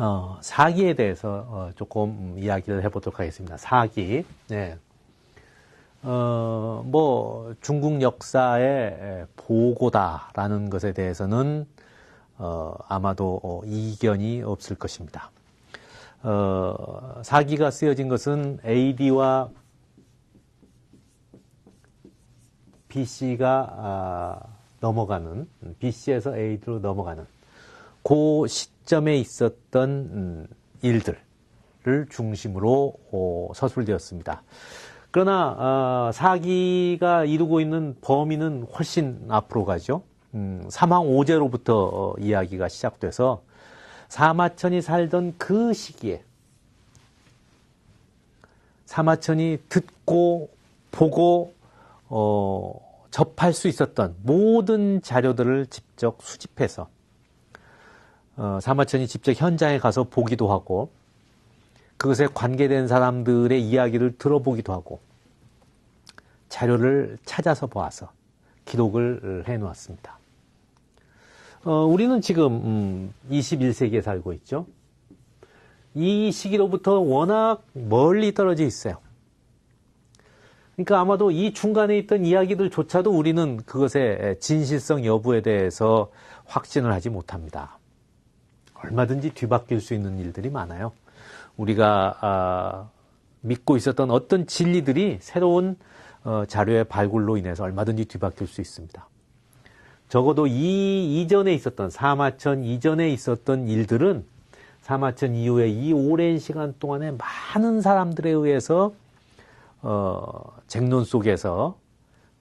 어, 사기에 대해서 어, 조금 이야기를 해보도록 하겠습니다. 사기. 네. 어, 뭐 중국 역사의 보고다라는 것에 대해서는 어, 아마도 어, 이견이 없을 것입니다. 어, 사기가 쓰여진 것은 AD와 BC가 아, 넘어가는 BC에서 AD로 넘어가는 그 시 점에 있었던 음, 일들을 중심으로 어, 서술되었습니다. 그러나 어, 사기가 이루고 있는 범위는 훨씬 앞으로 가죠. 음, 사망 5제로부터 어, 이야기가 시작돼서 사마천이 살던 그 시기에 사마천이 듣고 보고 어, 접할 수 있었던 모든 자료들을 직접 수집해서 어, 사마천이 직접 현장에 가서 보기도 하고 그것에 관계된 사람들의 이야기를 들어보기도 하고 자료를 찾아서 보아서 기록을 해 놓았습니다. 어, 우리는 지금 음, 21세기에 살고 있죠. 이 시기로부터 워낙 멀리 떨어져 있어요. 그러니까 아마도 이 중간에 있던 이야기들조차도 우리는 그것의 진실성 여부에 대해서 확신을 하지 못합니다. 얼마든지 뒤바뀔 수 있는 일들이 많아요. 우리가 아, 믿고 있었던 어떤 진리들이 새로운 어, 자료의 발굴로 인해서 얼마든지 뒤바뀔 수 있습니다. 적어도 이 이전에 있었던 사마천 이전에 있었던 일들은 사마천 이후에 이 오랜 시간 동안에 많은 사람들에 의해서 어, 쟁론 속에서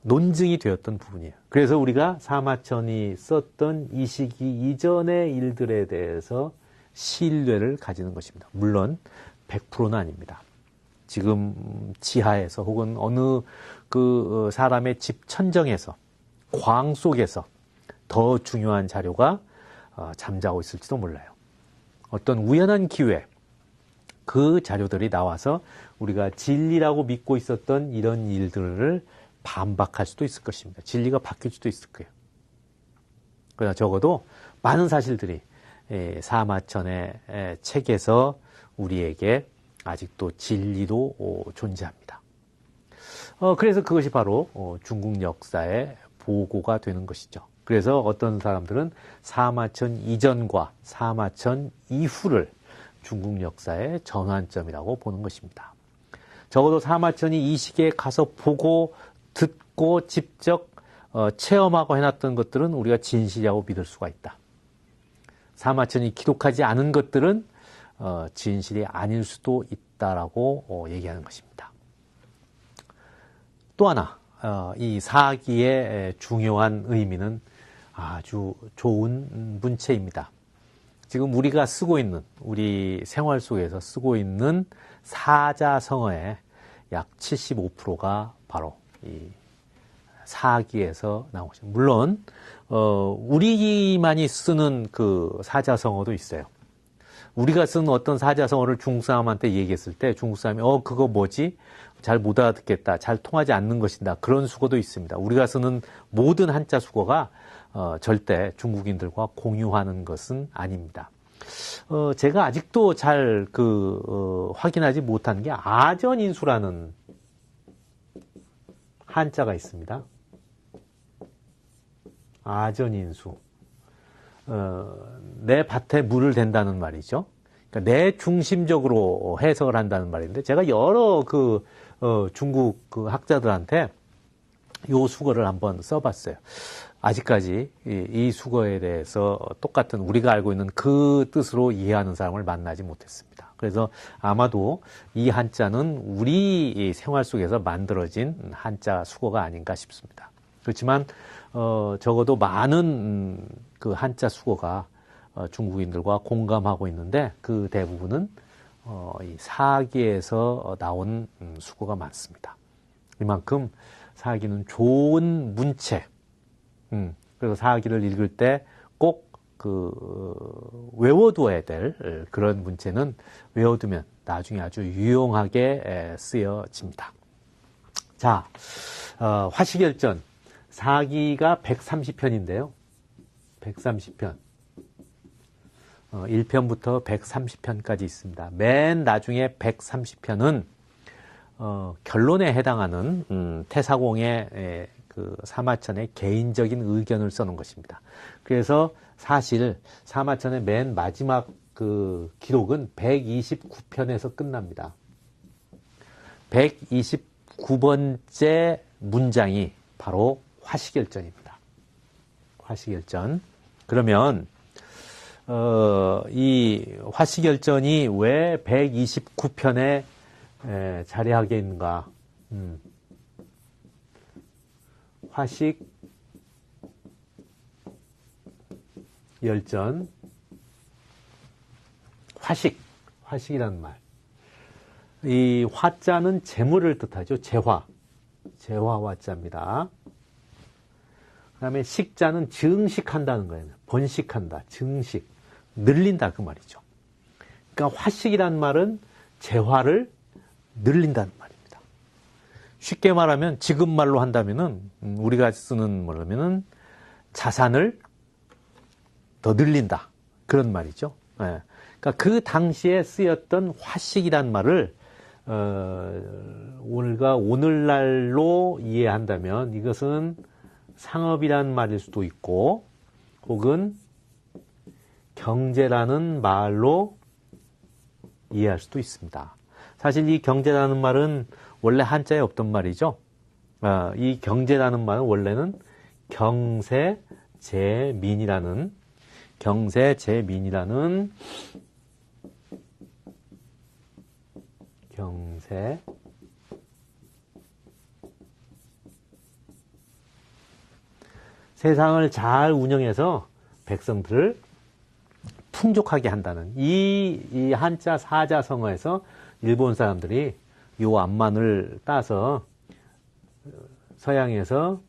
논증이 되었던 부분이에요. 그래서 우리가 사마천이 썼던 이 시기 이전의 일들에 대해서 신뢰를 가지는 것입니다. 물론 100%는 아닙니다. 지금 지하에서 혹은 어느 그 어, 사람의 집 천정에서 광 속에서 더 중요한 자료가 어, 잠자고 있을지도 몰라요. 어떤 우연한 기회 그 자료들이 나와서 우리가 진리라고 믿고 있었던 이런 일들을 반박할 수도 있을 것입니다. 진리가 바뀔 수도 있을 거예요. 그러나 적어도 많은 사실들이 사마천의 책에서 우리에게 아직도 진리로 어, 존재합니다. 어, 그래서 그것이 바로 어, 중국 역사의 보고가 되는 것이죠. 그래서 어떤 사람들은 사마천 이전과 사마천 이후를 중국 역사의 전환점이라고 보는 것입니다. 적어도 사마천이 이 시기에 가서 보고 듣고 직접 어, 체험하고 해놨던 것들은 우리가 진실이라고 믿을 수가 있다. 사마천이 기록하지 않은 것들은 어, 진실이 아닐 수도 있다라고 어, 얘기하는 것입니다. 또 하나 어, 이 사기의 중요한 의미는 아주 좋은 문체입니다. 지금 우리가 쓰고 있는 우리 생활 속에서 쓰고 있는 사자성어의 약 75%가 바로 이 사기에서 것입니다. 물론 어, 우리만이 쓰는 그 사자성어도 있어요. 우리가 쓰는 어떤 사자성어를 중국 사람한테 얘기했을 때 중국 사람이 어 그거 뭐지? 잘 못 알아듣겠다. 잘 통하지 않는 것이다. 그런 수거도 있습니다. 우리가 쓰는 모든 한자 수거가 어, 절대 중국인들과 공유하는 것은 아닙니다. 어, 제가 아직도 잘그 어, 확인하지 못한 게 아전인수라는 한자가 있습니다. 아전인수. 어, 내 밭에 물을 댄다는 말이죠. 그러니까 내 중심적으로 해석을 한다는 말인데 제가 여러 그 어, 중국 그 학자들한테 요 수거를 한번 써봤어요. 아직까지 이, 이 수거에 대해서 똑같은 우리가 알고 있는 그 뜻으로 이해하는 사람을 만나지 못했습니다. 그래서 아마도 이 한자는 우리 생활 속에서 만들어진 한자 수거가 아닌가 싶습니다. 그렇지만 어, 적어도 많은 음, 그 한자 수거가 어, 중국인들과 공감하고 있는데 그 대부분은 어, 이 사기에서 나온 음, 수거가 많습니다. 이만큼 사기는 좋은 문체, 음, 그래서 사기를 읽을 때꼭 그 외워두어야 될 그런 문체는 외워두면 나중에 아주 유용하게 쓰여집니다. 자, 어, 화시결전 사기가 130편인데요. 130편. 어, 1편부터 130편까지 있습니다. 맨 나중에 130편은 어, 결론에 해당하는 음, 태사공의 에, 그 사마천의 개인적인 의견을 써놓은 것입니다. 그래서 사실 사마천의 맨 마지막 그 기록은 129편에서 끝납니다. 129번째 문장이 바로 화시결전입니다. 화시결전. 그러면 어, 이 화시결전이 왜 129편에 에, 자리하게 있는가? 음. 화식 열전 화식 화식이라는 말. 이 화자는 재물을 뜻하죠. 재화. 재화 화자입니다. 그 다음에 식자는 증식한다는 거예요. 번식한다. 증식. 늘린다. 그 말이죠. 그러니까 화식이란 말은 재화를 늘린다는 말입니다. 쉽게 말하면 지금 말로 한다면은 음, 우리가 쓰는 뭐냐면은 자산을 더 늘린다. 그런 말이죠. 예. 그러니까 그 당시에 쓰였던 화식이란 말을 어, 오늘과 오늘날로 이해한다면 이것은 상업이란 말일 수도 있고 혹은 경제라는 말로 이해할 수도 있습니다. 사실 이 경제라는 말은 원래 한자에 없던 말이죠. 아, 이 경제라는 말은 원래는 경세 재민이라는 경세 재민이라는 경세 세상을 잘 운영해서 백성들을 풍족하게 한다는 이, 이 한자 사자성어에서 일본 사람들이 요 앞만을 따서 서양에서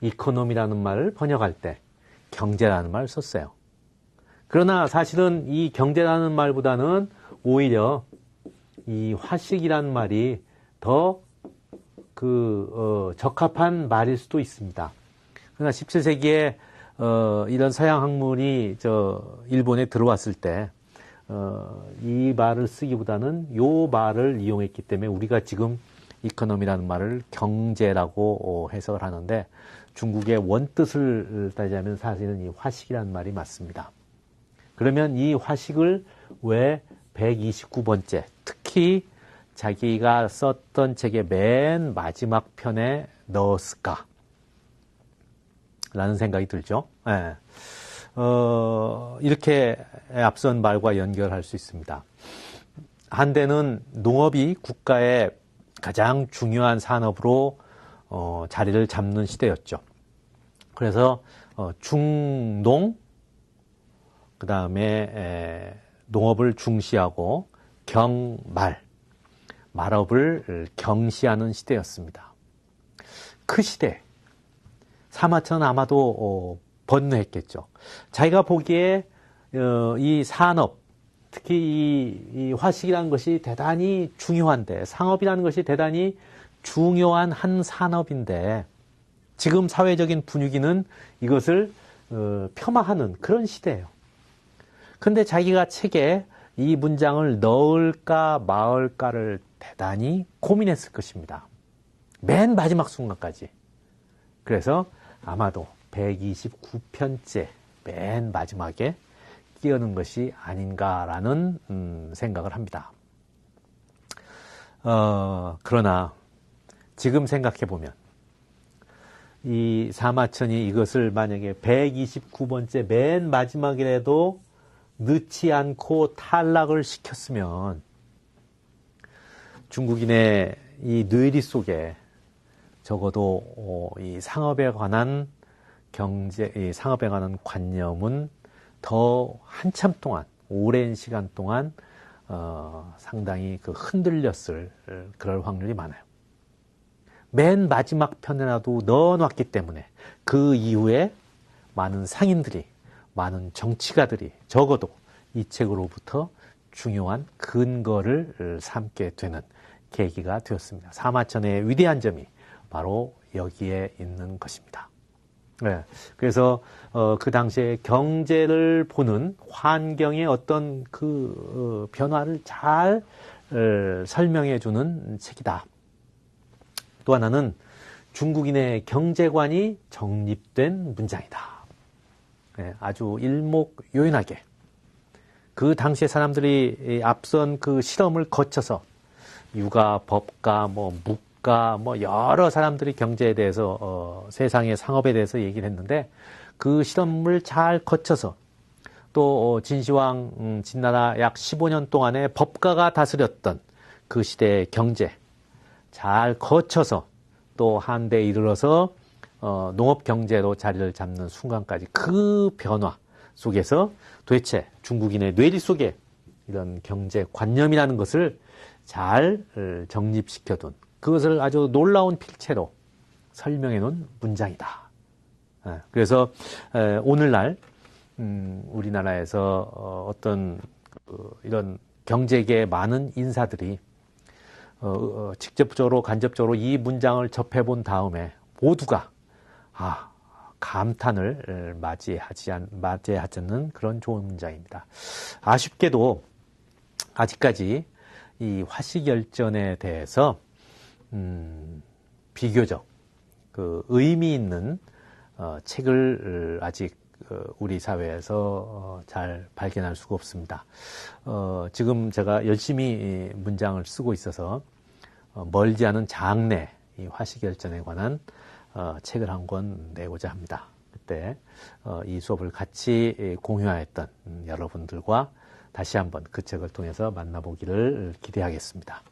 이코노미라는 말을 번역할 때 경제라는 말을 썼어요. 그러나 사실은 이 경제라는 말보다는 오히려 이 화식이라는 말이 더 그, 어, 적합한 말일 수도 있습니다. 그러나 17세기에 어, 이런 서양 학문이 저 일본에 들어왔을 때, 어, 이 말을 쓰기보다는 요 말을 이용했기 때문에 우리가 지금 이코노미라는 말을 경제라고 어, 해석을 하는데 중국의 원뜻을 따지자면 사실은 이 화식이라는 말이 맞습니다. 그러면 이 화식을 왜 129번째, 특히 자기가 썼던 책의 맨 마지막 편에 넣었을까? 라는 생각이 들죠. 네. 어, 이렇게 앞선 말과 연결할 수 있습니다. 한때는 농업이 국가의 가장 중요한 산업으로 어, 자리를 잡는 시대였죠. 그래서 어, 중농, 그 다음에 농업을 중시하고 경말, 말업을 경시하는 시대였습니다. 그 시대, 사마천은 아마도 어, 번뇌했겠죠. 자기가 보기에 어, 이 산업, 특히 이, 이 화식이라는 것이 대단히 중요한데, 상업이라는 것이 대단히 중요한 한 산업인데, 지금 사회적인 분위기는 이것을 어, 폄하하는 그런 시대예요. 근데 자기가 책에 이 문장을 넣을까 말까를 대단히 고민했을 것입니다. 맨 마지막 순간까지. 그래서 아마도 129편째 맨 마지막에 끼어는 것이 아닌가라는 음, 생각을 합니다. 어, 그러나 지금 생각해 보면 이 사마천이 이것을 만약에 129번째 맨 마지막이라도 늦지 않고 탈락을 시켰으면 중국인의 이 뇌리 속에 적어도 어, 이 상업에 관한 경제, 이 상업에 관한 관념은 더 한참 동안, 오랜 시간 동안 어, 상당히 그 흔들렸을 그럴 확률이 많아요. 맨 마지막 편에라도 넣어놨기 때문에 그 이후에 많은 상인들이, 많은 정치가들이 적어도 이 책으로부터 중요한 근거를 삼게 되는 계기가 되었습니다. 사마천의 위대한 점이 바로 여기에 있는 것입니다. 네. 그래서 어, 그 당시에 경제를 보는 환경의 어떤 그 어, 변화를 잘 어, 설명해 주는 책이다. 또 하나는 중국인의 경제관이 정립된 문장이다. 네, 아주 일목요연하게 그 당시에 사람들이 앞선 그 실험을 거쳐서 육아, 법가, 뭐묵 가, 뭐 여러 사람들이 경제에 대해서 어, 세상의 상업에 대해서 얘기를 했는데 그 실험을 잘 거쳐서 또 어, 진시황 음, 진나라 약 15년 동안에 법가가 다스렸던 그 시대의 경제 잘 거쳐서 또 한대에 이르러서 어, 농업 경제로 자리를 잡는 순간까지 그 변화 속에서 도대체 중국인의 뇌리 속에 이런 경제 관념이라는 것을 잘 어, 정립시켜둔 그것을 아주 놀라운 필체로 설명해 놓은 문장이다. 예, 그래서 오늘날 음, 우리나라에서 어, 어떤 그 이런 경제계 많은 인사들이 어, 직접적으로 간접적으로 이 문장을 접해 본 다음에 모두가 아 감탄을 맞이하지 않, 맞이하지 않는 그런 좋은 문장입니다. 아쉽게도 아직까지 이 화시결전에 대해서 음, 비교적 그 의미 있는 어, 책을 아직 어, 우리 사회에서 어, 잘 발견할 수가 없습니다. 어, 지금 제가 열심히 문장을 쓰고 있어서 어, 멀지 않은 장래 이 화시결전에 관한 어, 책을 한 권 내고자 합니다. 그때 어, 이 수업을 같이 공유하였던 여러분들과 다시 한번 그 책을 통해서 만나보기를 기대하겠습니다.